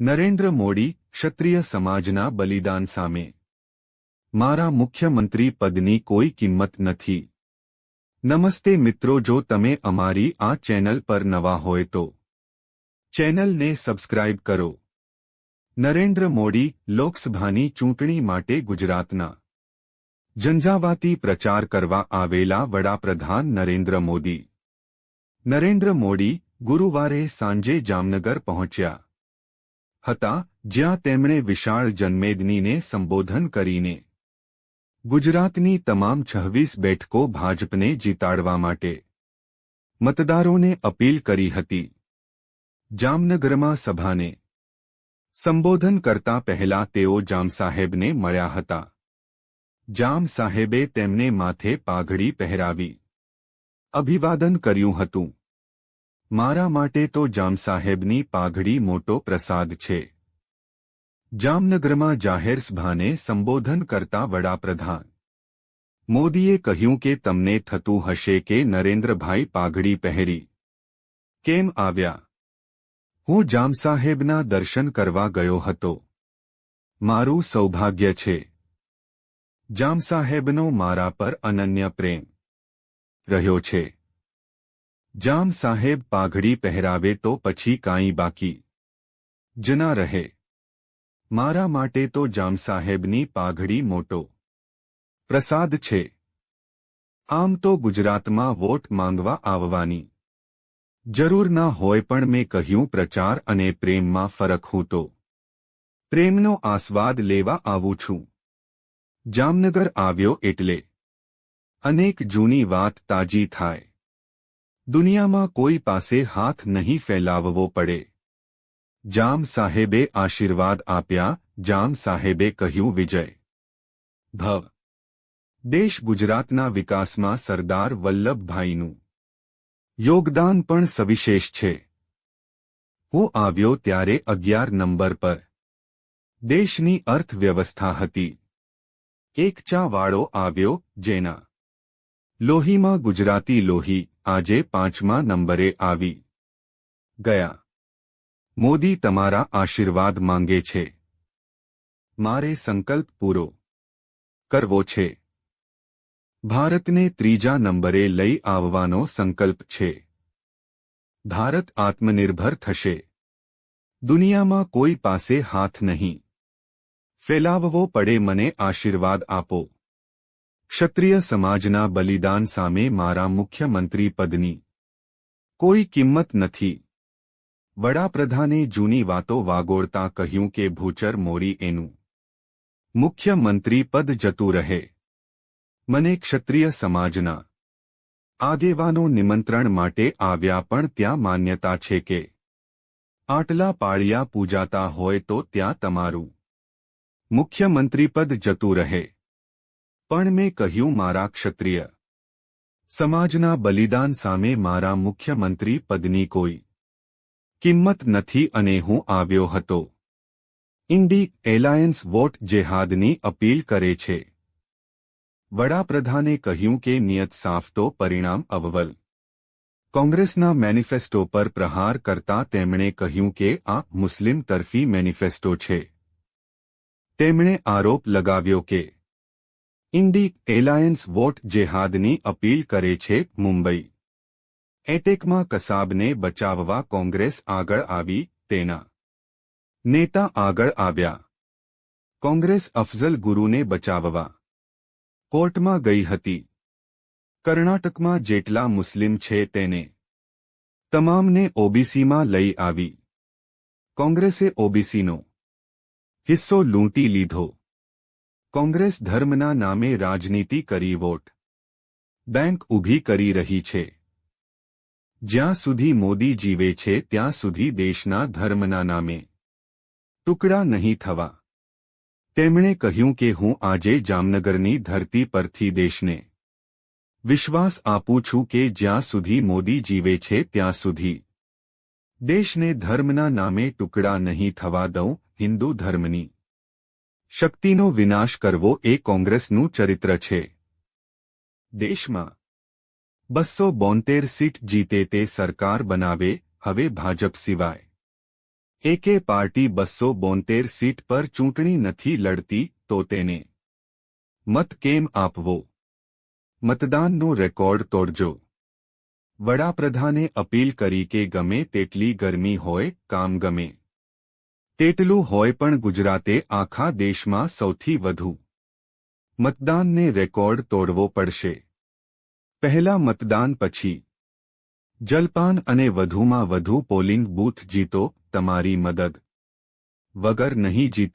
નરેન્દ્ર મોદી ક્ષત્રિય સમાજના બલિદાન સામે. મારા મુખ્યમંત્રી પદની કોઈ કિંમત નથી. નમસ્તે મિત્રો, જો તમે અમારી આ ચેનલ પર નવા હોય તો ચેનલને સબસ્ક્રાઇબ કરો. નરેન્દ્ર મોદી લોકસભાની ચૂંટણી માટે ગુજરાતના ઝંઝાવાતી પ્રચાર કરવા આવેલા વડાપ્રધાન નરેન્દ્ર મોદી. નરેન્દ્ર મોદી ગુરુવારે સાંજે જામનગર પહોંચ્યા. હતા, જ્યાં તેમણે વિશાળ જનમેદનીને સંબોધન કરીને ગુજરાતની તમામ છવ્વીસ બેઠકો ભાજપને જીતાડવા માટે મતદારોને અપીલ કરી હતી. જામનગરમાં સભાને સંબોધન કરતા પહેલા તેઓ જામસાહેબને મળ્યા હતા. જામ સાહેબે તેમને માથે પાઘડી પહેરાવી અભિવાદન કર્યું હતું. મારા માટે તો જામ સાહેબની પાઘડી મોટો પ્રસાદ છે. જામનગરમાં જાહેર સભાને સંબોધન કરતા વડાપ્રધાન મોદીએ કહ્યું કે તમને થતું હશે કે નરેન્દ્રભાઈ પાઘડી પહેરી. કેમ આવ્યા? હું જામ સાહેબના દર્શન કરવા ગયો હતો. મારું સૌભાગ્ય છે. જામ સાહેબનો મારા પર અનન્ય પ્રેમ રહ્યો છે. જામ સાહેબ પાઘડી પહેરાવે તો પછી કાંઈ બાકી. જના રહે. મારા માટે તો જામ સાહેબની પાઘડી મોટો. પ્રસાદ છે. આમ તો ગુજરાતમાં વોટ માંગવા આવવાની. જરૂર ના હોય પણ મેં કહ્યું પ્રચાર અને પ્રેમમાં ફરક હું તો. પ્રેમનો આસ્વાદ લેવા આવું છું. જામનગર આવ્યો એટલે. અનેક જૂની વાત તાજી થાય. દુનિયામાં કોઈ પાસે હાથ નહીં ફેલાવવો પડે. જામ સાહેબે આશીર્વાદ આપ્યા, જામ સાહેબે કહ્યું વિજય. ભવ. દેશ ગુજરાતના વિકાસમાં સરદાર વલ્લભભાઈનું યોગદાન પણ સવિશેષ છે. હું આવ્યો ત્યારે અગિયાર નંબર પર. દેશની અર્થવ્યવસ્થા હતી. એક ચાવાળો આવ્યો, જેના લોહીમાં ગુજરાતી લોહી આજે પાંચમા નંબરે આવી ગયા. મોદી તમારા આશીર્વાદ માંગે છે. મારે સંકલ્પ પૂરો કરવો છે. ભારતને ત્રીજા નંબરે લઈ આવવાનો સંકલ્પ છે. ભારત આત્મનિર્ભર થશે. દુનિયામાં કોઈ પાસે હાથ નહીં. ફેલાવવો પડે મને આશીર્વાદ આપો. ક્ષત્રિય સમાજના બલિદાન સામે મારા મુખ્યમંત્રી પદની કોઈ કિંમત નથી. વડાપ્રધાને જૂની વાતો વાગોળતા કહ્યું કે ભૂચર મોરી એનું મુખ્યમંત્રી પદ જતું રહે. મને ક્ષત્રિય સમાજના આગેવાનો નિમંત્રણ માટે આવ્યા પણ ત્યાં માન્યતા છે કે આટલા પાળિયા પૂજાતા હોય તો ત્યાં તમારું મુખ્યમંત્રી પદ જતું રહે. પણ મેં કહ્યું મારા ક્ષત્રિય. સમાજના બલિદાન સામે મારા મુખ્યમંત્રી પદની કોઈ કિંમત નથી અને હું આવ્યો હતો. ઇન્ડી એલાયન્સ વોટ જેહાદની અપીલ કરે છે. વડાપ્રધાને કહ્યું કે નિયત સાફ તો પરિણામ અવ્વલ. કોંગ્રેસના મેનિફેસ્ટો પર પ્રહાર કરતા તેમણે કહ્યું કે આ મુસ્લિમ તરફી મેનિફેસ્ટો છે. તેમણે આરોપ લગાવ્યો કે ઇન્ડી એલાયન્સ વોટ જેહાદની અપીલ કરે છે મુંબઈ. એટેકમાં કસાબને બચાવવા કોંગ્રેસ આગળ આવી, તેના નેતા આગળ આવ્યા. કોંગ્રેસ અફઝલ ગુરુને બચાવવા કોર્ટમાં ગઈ હતી. કર્ણાટકમાં જેટલા મુસ્લિમ છે તેને તમામને ઓબીસીમાં લઈ આવી. કોંગ્રેસે ઓબીસીનો હિસ્સો લૂંટી લીધો. કોંગ્રેસ ધર્મના નામે રાજનીતિ કરી વોટ. બેંક ઊભી કરી રહી છે. જ્યાં સુધી મોદી જીવે છે, ત્યાં સુધી દેશના ધર્મના નામે. ટુકડા નહીં થવા. તેમણે કહ્યું કે હું આજે જામનગરની ધરતી પરથી દેશને વિશ્વાસ આપું છું કે જ્યાં સુધી મોદી જીવે છે, ત્યાં સુધી. દેશને ધર્મના નામે ટુકડા નહીં થવા દઉં, હિન્દુ ધર્મની શક્તિનો વિનાશ કરવો એ કોંગ્રેસનું ચરિત્ર છે. દેશમાં બસો બોતેર સીટ જીતે તે સરકાર બનાવે, હવે ભાજપ સિવાય. એકે પાર્ટી બસો બોતેર સીટ પર ચૂંટણી નથી લડતી, તો તેને મત કેમ આપવો? મતદાનનો રેકોર્ડ તોડજો. વડાપ્રધાને અપીલ કરી કે ગમે તેટલી ગરમી હોય, કામ ગમે. તેટલું હોય પણ ગુજરાતે આખા દેશમાં સૌથી વધુ મતદાનને રેકોર્ડ તોડવો પડશે. પહેલા મતદાન પછી જલપાન અને વધુમાં વધુ પોલિંગ બૂથ જીતો તમારી મદદ વગર નહીં જીતા.